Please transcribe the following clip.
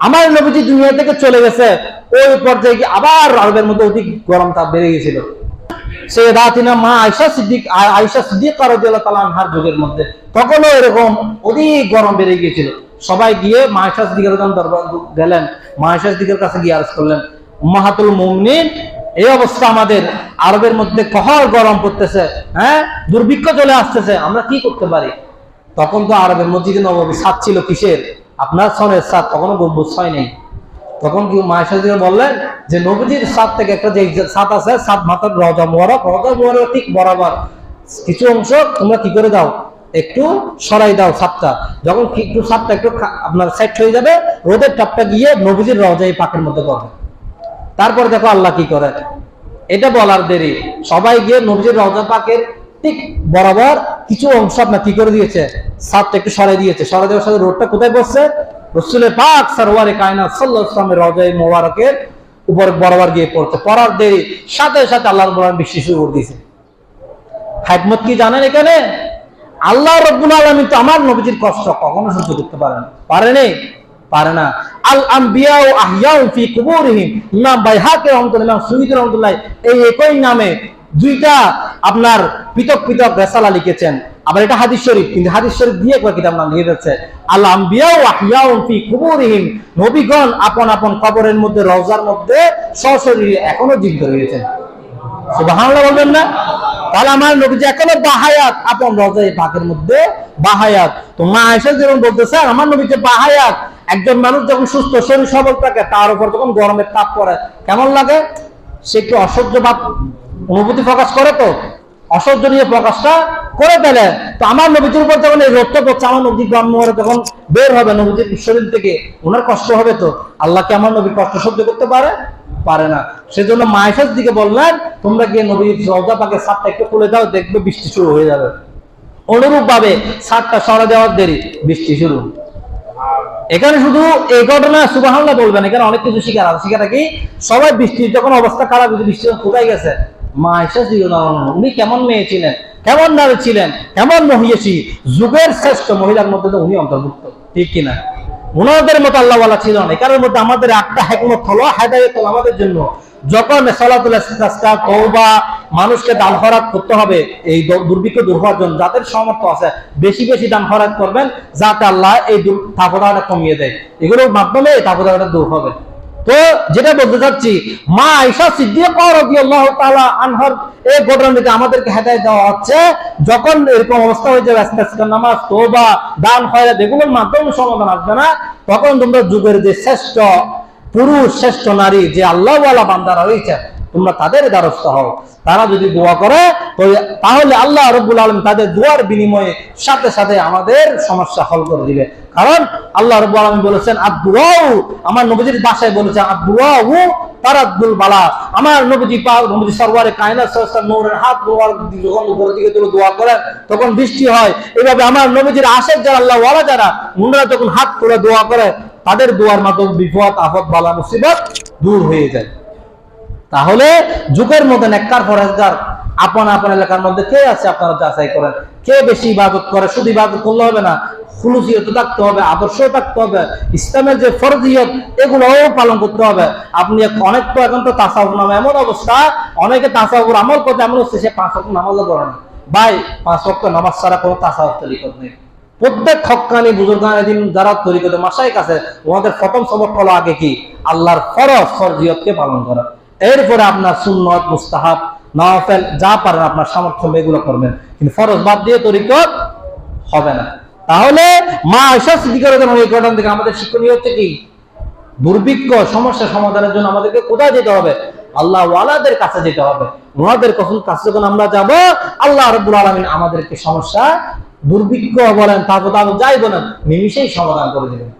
আমার নবীজি দুনিয়া থেকে চলে গেছে। ওই পর্যায়ে গিয়ে আবার আরবের মধ্যে অধিক গরম তাপ বেড়ে গেছিল সে রাতিনা মা আয়সা সিদ্দিক আয়সা সিদ্দিক আনহার যুগের মধ্যে তখনও এরকম অধিক গরম বেড়ে গিয়েছিল। সবাই গিয়ে মা আয়সা সিদ্দিকের দরবার গেলেন। মা আয়সা সিদ্দিকের কাছে গিয়ে আরজ করলেন, উম্মাহাতুল মুমিনিন, এই অবস্থা আমাদের। আরবের মধ্যে কহর গরম পড়তেছে হ্যাঁ? দুর্ভিক্ষ চলে আসতেছে, আমরা কি করতে পারি? তখন তো আরবের মসজিদে নবমী সাত ছিল কিসের? আপনার সনের সাত, তখনও গম্বুজ ছয় নেই। তখন কি মায়ের বললেন যে, নবীজির সাত থেকে একটা যে সাত আছে, সাত মাথার রজা মোয়ারক রজা মোয়ারক ঠিক বরাবর। কিছু অংশ তোমরা কি করে দাও? একটু সরাই দাও সাতটা। যখন একটু সাতটা একটু আপনার সেট হয়ে যাবে, রোদের টাপটা গিয়ে নবীজির রজাই পাকের মধ্যে করবে তারপর দেখো আল্লাহ কি করে এটা বলার দেরি। সবাই গিয়ে নবীজির রজা পাকের ঠিক বরাবর কিছু অংশ আপনার কি করে দিয়েছে? সাতটা একটু সরাই দিয়েছে। সরাই দেওয়ার সাথে রোডটা কোথায় বসছে রসুলের পাক সারওয়ারে কায়নাত সাল্লাল্লাহু আলাইহি ওয়াসাল্লামের মোবারকের উপর বরাবর গিয়ে পড়ছে। পড়ার দেরি। সাথে সাথে আল্লাহর বলার বৃষ্টি শুরু করে দিয়েছে। হাকমত কি জানেন এখানে? আল্লাহ রব্বুল আলামিন তো আমার নবীজির কষ্ট কখনো সহ্য করতে পারেন পারেনি পারে না। আল আম্বিয়া ও আহিয়াউ ফি কুবুরিহিম। ইমাম বাইহাকি রহমাতুল্লাহ ইমাম সুয়িদ রহমাতুল্লাহ এই একই নামে দুইটা আপনার পৃথক পৃথক রেসালা লিখেছেন। আবার এটা হাদিস শরীফ, কিন্তু হাদিস শরীফ দিয়ে কয়েক কিতাব নাম লিখে যাচ্ছে আল আম্বিয়া ও আহিয়াউ ফি কুবুরিহিম। নবীগণ আপন আপন কবরের মধ্যে, রওজার মধ্যে সশরীরে এখনও জীবিত রয়েছেন। বলবেন না? তাহলে আমার বাহায়াত, আপন মধ্যে বাহায়াত। তো মা আমার বাহায়াত, একজন মানুষ যখন সুস্থ, শরীর সবল থাকে, তার উপর যখন গরমের তাপ পড়ে, কেমন লাগে? সে একটু অসহ্য ভাব অনুভূতি প্রকাশ করে তো? অসহ্য নিয়ে প্রকাশটা করে ফেলে। তো আমার নবীজির উপর যখন এই রোগটা পড়ছে, আমার নবী জন্ম যখন বের হবে নবীজির শরীর থেকে ওনার কষ্ট হবে তো? আল্লাহকে আমার নবী কষ্ট সহ্য করতে পারে? পারে না। সেজন্য মায়েশার দিকে বললেন, তোমরা গিয়ে নবীর রওজা পাকে সাতটা একটু খুলে দাও, দেখবে বৃষ্টি শুরু হয়ে যাবে। অনুরূপ ভাবে সাতটা সরা দেওয়ার দেরি, বৃষ্টি শুরু। এখানে শুধু এই ঘটনা সুবাহান্লা বলবেন, এখানে অনেক কিছু শিকার আছে। শিকার কি? সবাই বৃষ্টি যখন অবস্থা খারাপ বৃষ্টি কোথায় গেছে উনি কেমন মেয়ে ছিলেন? কেমন নারী ছিলেন? কেমন যুগের শ্রেষ্ঠ মহিলার মধ্যে তো উনি অন্তর্ভুক্ত। ঠিক কিনা? ওনাদের মতো আল্লাহওয়ালা ছিল না। এখানের মধ্যে আমাদের আমাদের জন্য। যখন মানুষকে দান খরাত করতে হবে, এই দুর্ভিক্ষ দূর হওয়ার জন্য যাদের সামর্থ্য আছে, বেশি বেশি দান খরাত করবেন, যাতে আল্লাহ এই তাপদাটা কমিয়ে দেয়। এগুলোর মাধ্যমে এই দূর হবে। তো যেটা বলতে চাচ্ছি, মা আইসা আনহার আমাদেরকে হেদায় দেওয়া হচ্ছে। যখন এরকম অবস্থা হয়ে যাবে নামাজ, তওবা, দান, খয়রাত এগুলোর মাধ্যমে সমাধান আসবে না। তখন তোমরা যুগের যে শ্রেষ্ঠ পুরুষ, শ্রেষ্ঠ নারী, যে আল্লাহওয়ালা বান্দারা রয়েছে তোমরা তাদের দ্বারস্থ হও। তারা যদি দোয়া করে তাহলে আল্লাহ রব্বুল আলম তাদের দোয়ার বিনিময়ে সাথে সাথে আমাদের সমস্যা হল করে দিবে। কারণ আল্লাহ রব্বুল আলম বলেছেন আব্দুরাউ আমার নবজির বাসায় বলেছেন কায়নাত নূরের হাত যখন দিকে তুলে দোয়া তখন বৃষ্টি হয়। আমার নবীজির যারা আল্লাহ যারা যখন হাত তুলে দোয়া করে, তাদের দোয়ার মাধ্যমে বিপদ, আপদ, বালা, মুসিবত দূর হয়ে যায়। তাহলে যুগের মধ্যে নেককার ফরেজগার আপন আপন এলাকার মধ্যে কে আছে আপনারা যাচাই করেন? কে বেশি ইবাদত করে? শুধু ইবাদত করলে হবে না আদর্শ থাকতে হবে করতে আপনি অবস্থা, অনেকে করতে হচ্ছে, সে পাঁচ ভাই, পাঁচ নামাজ ছাড়া কোনো নেই। প্রত্যেক হকানি বুজুর্গানের যারা তরিকতে মাসাই কাছে ওনাদের প্রথম সবক হলো আগে কি? আল্লাহর ফরজ, ফরজিয়তকে পালন করা। এরপরে আপনার সুন্নত, মুস্তাহাব, নওয়াফেল, যা পারেন আপনার সামর্থ্য এগুলো করবেন। কিন্তু ফরজ বাদ দিয়ে তরিকত হবে না। তাহলে মা আয়সা সিদ্দিকার এই ঘটনা থেকে আমাদের শিক্ষণীয় হচ্ছে কি? দুর্ভিক্ষ, সমস্যা সমাধানের জন্য আমাদেরকে কোথায় যেতে হবে? আল্লাহ ওয়ালাদের কাছে যেতে হবে। ওনাদের কখন কাছে যখন আমরা যাব, আল্লাহ রব্বুল আলমিন আমাদেরকে সমস্যা, দুর্ভিক্ষ বলেন, তারপর যাই বলেন নিমিশেই সমাধান করে দেবেন।